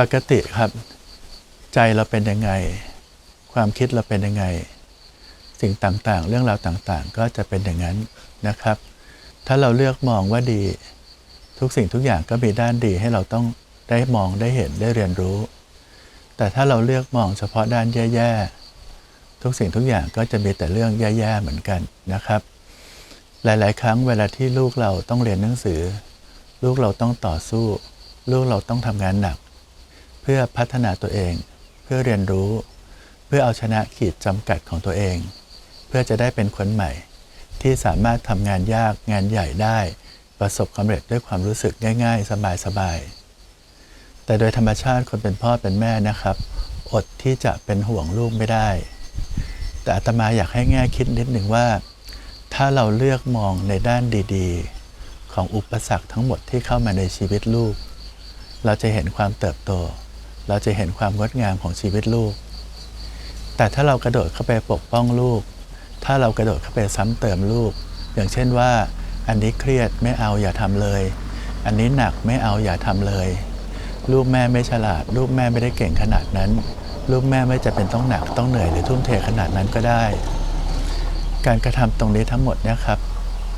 ปกติครับ ใจเราเป็นยังไง ความคิดเราเป็นยังไง สิ่งต่างๆ เรื่องราวต่างๆ ก็จะเป็นอย่างนั้นนะครับ ถ้าเราเลือกมองว่าดี ทุกสิ่งทุกอย่างก็มีด้านดีให้เราต้องได้มองได้เห็นได้เรียนรู้ แต่ถ้าเราเลือกมองเฉพาะด้านแย่ๆทุกสิ่งทุกอย่างก็จะมีแต่เรื่องแย่ๆเหมือนกันนะครับ หลายๆ ครั้งเวลาที่ลูกเราต้องเรียนหนังสือ ลูกเราต้องต่อสู้ ลูกเราต้องทำงานหนัก เพื่อพัฒนาตัวเอง เพื่อเรียนรู้ เพื่อเอาชนะขีดจำกัดของตัวเอง เพื่อจะได้เป็นคนใหม่ ที่สามารถทำงานยากงานใหญ่ได้ ประสบความสำเร็จด้วยความรู้สึกง่าย ๆ สบายๆแต่โดยธรรมชาติคนเป็นพ่อเป็นแม่นะครับ อดที่จะเป็นห่วงลูกไม่ได้ แต่อาตมาอยากให้แง่คิดนิดหนึ่งว่า ถ้าเราเลือกมองในด้านดี ๆ ของอุปสรรคทั้งหมดที่เข้ามาในชีวิตลูกเราจะเห็นความเติบโต เราจะเห็นความงดงามของชีวิตลูก แต่ถ้าเรากระโดดเข้าไปปกป้องลูก ถ้าเรากระโดดเข้าไปซ้ำเติมลูก อย่างเช่นว่า อันนี้เครียดไม่เอาอย่าทำเลย อันนี้หนักไม่เอาอย่าทำเลย ลูกแม่ไม่ฉลาด ลูกแม่ไม่ได้เก่งขนาดนั้น ลูกแม่ไม่จะเป็นต้องหนักต้องเหนื่อยหรือทุ่มเทขนาดนั้นก็ได้ การกระทำตรงนี้ทั้งหมดนี่ยครับ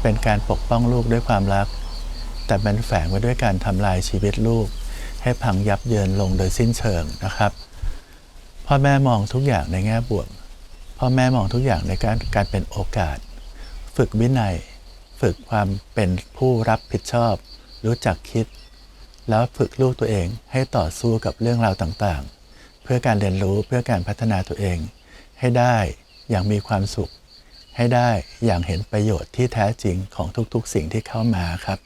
เป็นการปกป้องลูกด้วยความรัก แต่มันแฝงไว้ด้วยการทำลายชีวิตลูก ให้พังยับเยินลงโดยสิ้นเชิงนะครับ พ่อแม่มองทุกอย่างในแง่บวก พ่อแม่มองทุกอย่างในการการเป็นโอกาส ฝึกวินัย ฝึกความเป็นผู้รับผิดชอบ รู้จักคิด แล้วฝึกลูกตัวเองให้ต่อสู้กับเรื่องราวต่างๆ เพื่อการเรียนรู้เพื่อการพัฒนาตัวเอง ให้ได้อย่างมีความสุข ให้ได้อย่างเห็นประโยชน์ที่แท้จริงของทุกๆ สิ่งที่เข้ามาครับ